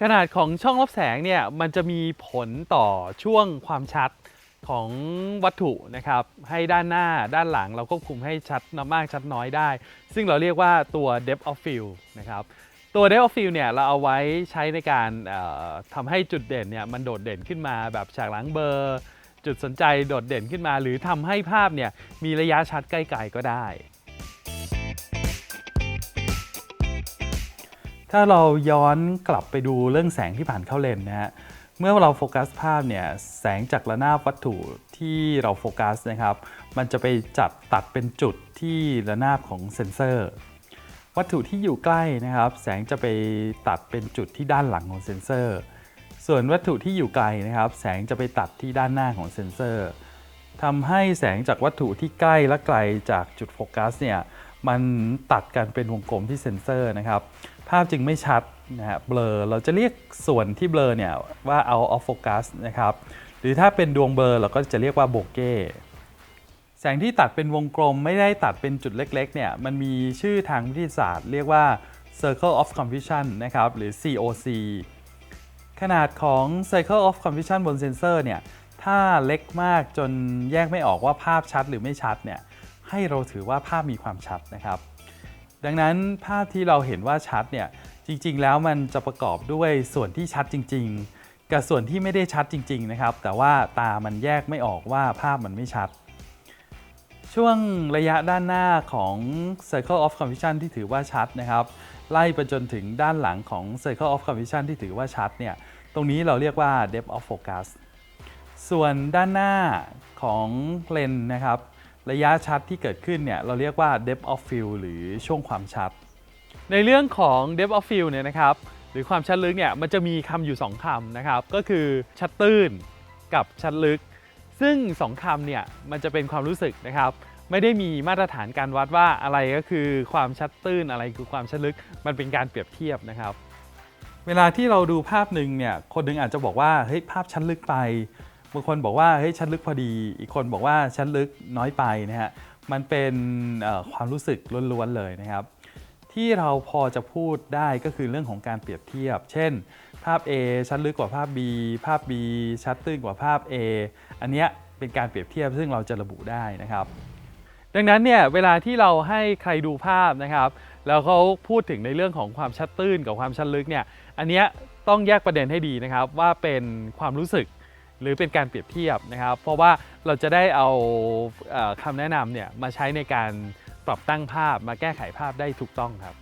ขนาดของช่องรับแสงเนี่ยมันจะมีผลต่อช่วงความชัดของวัตถุนะครับให้ด้านหน้าด้านหลังเราควบคุมให้ชัดมากชัดน้อยได้ ซึ่งเราเรียกว่าตัว depth of field นะครับตัว depth of field เนี่ยเราเอาไว้ใช้ในการทำให้จุดเด่นเนี่ยมันโดดเด่นขึ้นมาแบบฉากหลังเบอร์จุดสนใจโดดเด่นขึ้นมา หรือทำให้ภาพเนี่ยมีระยะชัดใกล้ๆก็ได้ ถ้าเราย้อนกลับไปดูเรื่องแสงที่ผ่านเข้าเลนส์นะฮะเมื่อเราโฟกัสภาพเนี่ยแสงจากระนาบวัตถุที่เราโฟกัสนะครับมันจะไปจัดตัดเป็นจุดที่ระนาบของเซ็นเซอร์ วัตถุที่อยู่ใกล้นะครับ แสงจะไปตัดเป็นจุดที่ด้านหลังของเซ็นเซอร์ ส่วนวัตถุที่อยู่ไกลนะครับ แสงจะไปตัดที่ด้านหน้าของเซ็นเซอร์ทำให้แสงจากวัตถุที่ใกล้และไกลจากจุดโฟกัสเนี่ยมันตัดกันเป็นวงกลมที่เซ็นเซอร์นะครับ ภาพจึงไม่ชัดนะฮะเบลอเราจะเรียกส่วนที่เบลอเนี่ยว่า out of focus นะครับหรือถ้าเป็นดวงเบลอเราก็จะเรียกว่าโบเก้แสงที่ตัดเป็นวงกลมไม่ได้ตัดเป็นจุดเล็กๆเนี่ยมันมีชื่อทางวิทยาศาสตร์เรียกว่า circle of confusion นะครับหรือ COC ขนาดของ circle of confusion บนเซนเซอร์เนี่ยถ้าเล็กมากจนแยกไม่ออกว่าภาพชัดหรือไม่ชัดเนี่ยให้เราถือว่าภาพมีความชัดนะครับ ดังนั้นภาพที่เราเห็นว่าชัดเนี่ยจริง ๆ แล้วมันจะประกอบด้วยส่วนที่ชัดจริง ๆ กับส่วนที่ไม่ได้ชัดจริง ๆ นะครับ แต่ว่าตามันแยกไม่ออกว่าภาพมันไม่ชัด ช่วงระยะด้านหน้าของ Circle of Confusion ที่ถือว่าชัดนะครับ ไล่ไปจนถึงด้านหลังของ Circle of Confusion ที่ถือว่าชัดเนี่ยตรงนี้เราเรียกว่า Depth of Focus ส่วนด้านหน้าของเลนส์นะครับ ระยะชัดที่เกิดขึ้นเนี่ยเราเรียกว่า depth of field หรือช่วงความชัด ในเรื่องของ depth of field เนี่ยนะครับหรือความชัดลึกเนี่ยมันจะมีคำอยู่ 2คำนะครับ ก็คือชัดตื้นกับชัดลึก ซึ่ง 2คำเนี่ยมันจะเป็นความรู้สึกนะครับ ไม่ได้มีมาตรฐานการวัดว่าอะไรก็คือความชัดตื้นอะไรคือความชัดลึก มันเป็นการเปรียบเทียบนะครับ เวลาที่เราดูภาพหนึ่งเนี่ยคนหนึ่งอาจจะบอกว่าเฮ้ยภาพชัดลึกไป บางคนบอกว่าเฮ้ยชั้นลึกพอดี อีกคนบอกว่าชั้นลึกน้อยไปนะฮะมันเป็นความรู้สึกล้วนๆเลยนะครับ ที่เราพอจะพูดได้ก็คือเรื่องของการเปรียบเทียบ เช่น ภาพ A ชั้นลึกกว่าภาพ B ภาพ B ชัดตื้นกว่าภาพ A อันเนี้ยเป็นการเปรียบเทียบซึ่งเราจะระบุได้นะครับ ดังนั้นเนี่ยเวลาที่เราให้ใครดูภาพนะครับ แล้วเขาพูดถึงในเรื่องของความชัดตื้นกับความชัดลึกเนี่ยอันเนี้ยต้องแยกประเด็นให้ดีนะครับว่าเป็นความรู้สึก หรือเป็นการเปรียบเทียบนะครับ เพราะว่าเราจะได้เอาคำแนะนำเนี่ยมาใช้ในการปรับตั้งภาพมาแก้ไขภาพได้ถูกต้องครับ